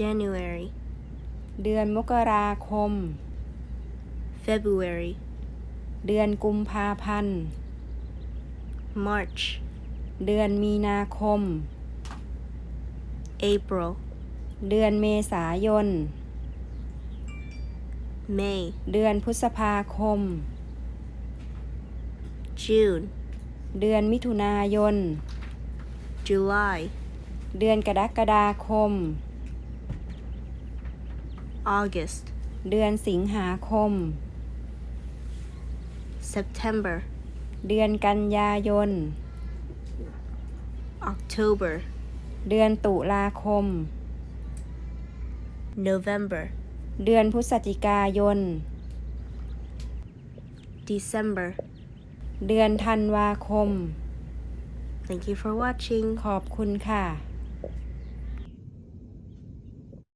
January, เดือนมกราคม February, เดือนกุมภาพันธ์ March, เดือนมีนาคม April, เดือนเมษายน May, เดือนพฤษภาคม June, เดือนมิถุนายน July, เดือนกรกฎาคม August, เดือนสิงหาคม September, เดือนกันยายน October, เดือนตุลาคม November, เดือนพฤศจิกายน December. เดือนธันวาคม Thank you for watching. ขอบคุณค่ะ